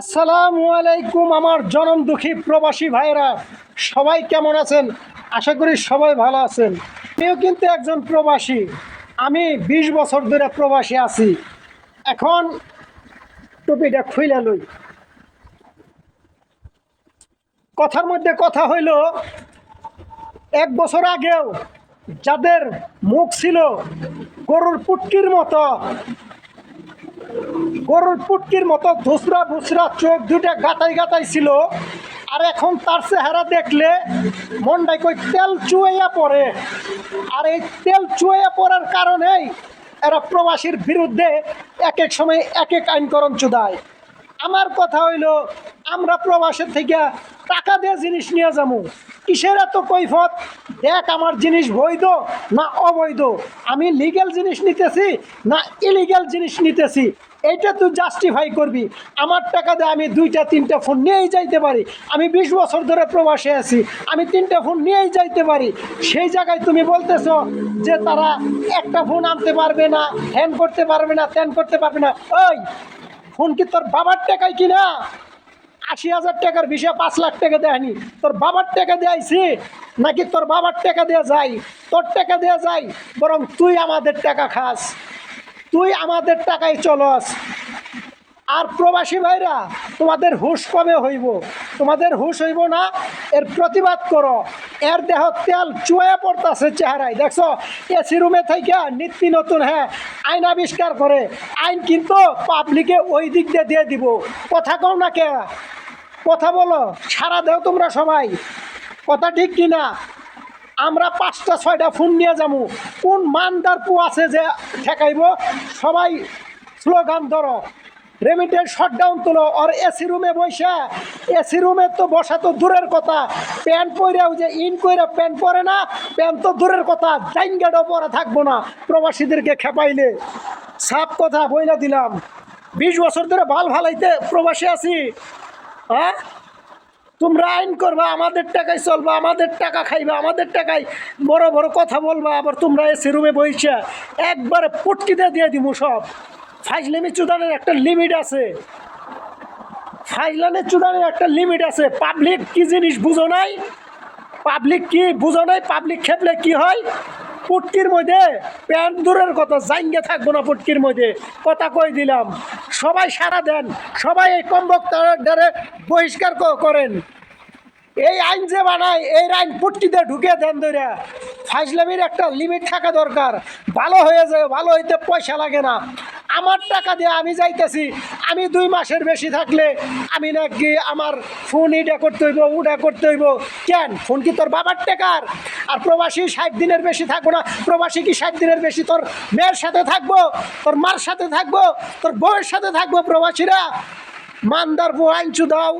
আসসালামু আলাইকুম আমার জনম দুঃখী প্রবাসী ভাইরা সবাই কেমন আছেন? আশা করি সবাই ভালো আছেন। আমিও কিন্তু একজন প্রবাসী। আমি ২০ বছর ধরে প্রবাসী আছি। এখন টুপিটা খুইলা লই। কথার মধ্যে কথা হইল, এক বছর আগেও যাদের মুখ ছিল গরুর পুটকির মতো গরুর পুটকির মতো ধুসরা ভুসরা চোখ দুটা গাতাই গাতাই ছিল। আর এখন তার চেহারা দেখলে মনটাই কই তেল চুয়াইয়া পড়ে। আর এই তেল চুয়াইয়া পড়ার কারণেই এরা প্রবাসীর বিরুদ্ধে এক এক সময় এক এক আইনকরণ চুদায়। আমার কথা হইল, আমরা প্রবাসের থেকে টাকা দিয়ে জিনিস নিয়ে যাব কিসের এত কৈফত? দেখ আমার জিনিস বৈধ না অবৈধ। আমি লিগ্যাল জিনিস নিতেছি না ইলিগ্যাল জিনিস নিতেছি। এইটা তুই জাস্টিফাই করবি। আমার টাকা দিয়ে আমি দুইটা, তিনটা ফোন নিয়েই যাইতে পারি। আমি বিশ বছর ধরে প্রবাসে আছি। আমি তিনটা ফোন নিয়েই যাইতে পারি। সেই জায়গায় তুমি বলতেছ যে তারা একটা ফোন আনতে পারবে না হ্যান করতে পারবে না ত্যান করতে পারবে না। ওই ফোন কি তোর বাবার টাকায় কিনা? আশি হাজার টাকার বিষয়ে পাঁচ লাখ টাকা দেয়নি। তোর বাবার টাকা দেয়াইছি, নাকি তোর বাবার টাকা দেওয়া যাই তোর টাকা দেওয়া যাই বরং তুই আমাদের টাকা খাস। তুই আমাদের টাকায় চলস। আর প্রবাসী ভাইরা তোমাদের হুশ কবে হইব? তোমাদের হুশ হইব না? এর প্রতিবাদ করো। এর দেহ তেল চুয়ে পড়তাছে চেহারায়। দেখছ? এসি রুমে থেকে নিত্য নতুন হ্যাঁ আইন আবিষ্কার করে। আইন কিন্তু পাবলিকে ওই দিক দিয়ে দিয়ে দিব। কথা কও না কে? কথা বলো। সারা দেও তোমরা সবাই। কথা ঠিক কিনা আমরা পাঁচটা, ছয়টা ফোন নিয়ে যাব কোন মানদার পু আছে যে ঠেকাইব? সবাই স্লোগান ধরো। রেমিটেন্স শটডাউন তোলো, আর এসি রুমে বসে। এসি রুমে তো বসা তো দূরের কথা। প্যান্ট পরেও যে ইন করে প্যান্ট পরে না প্যান্ট তো দূরের কথা। জাইনগাডও পরে থাকব না। প্রবাসীদেরকে খেপাইলে। সাপ কথা বইলা দিলাম। বিশ বছর ধরে ভালো ভালাইতে প্রবাসী আছি। হ্যাঁ? তোমরা আইন করবা, আমাদের টাকায় চলবা, আমাদের টাকা খাইবা, আমাদের টাকায় বড় বড় কথা বলবা, আবার তোমরা এসে রুমে বইছে একবারে পটকিতে দিয়ে দিব সব। ফাইজলামি চুদানের একটা লিমিট আছে। ফাইজলানের চুদানের একটা লিমিট আছে। পাবলিক কি জিনিস বুঝো নাই? পাবলিক কি বুঝো নাই? পাবলিক খেপলে কি হয়? পুটকির মধ্যে প্যান্ট দূরের কথা জাইঙ্গে থাকব না পুটকির মধ্যে। কথা কই দিলাম। সবাই সারা দেন। সবাই এই কম্বক দ্বারে বহিষ্কার করেন। এই আইন যে বানায়, এই আইন পুটকিতে ঢুকে দেন ধরে ফাইজলামির একটা লিমিট থাকা দরকার। ভালো হয়ে যায়, ভালো হইতে পয়সা লাগে না। আমার টাকা দিয়ে আমি যাইতেছি, আমি দুই মাসের বেশি থাকলে আমি নাকি আমার ফোন এটা করতে হইব উডা করতে হইব। কেন? ফোন কি তোর বাবার টাকার? আর প্রবাসী ষাট দিনের বেশি থাকব না, প্রবাসী কি ষাট দিনের বেশি তোর মেয়ের সাথে থাকব, তোর মার সাথে থাকব, তোর বউয়ের সাথে থাকব প্রবাসীরা? মানদার বউ আইনচু দাও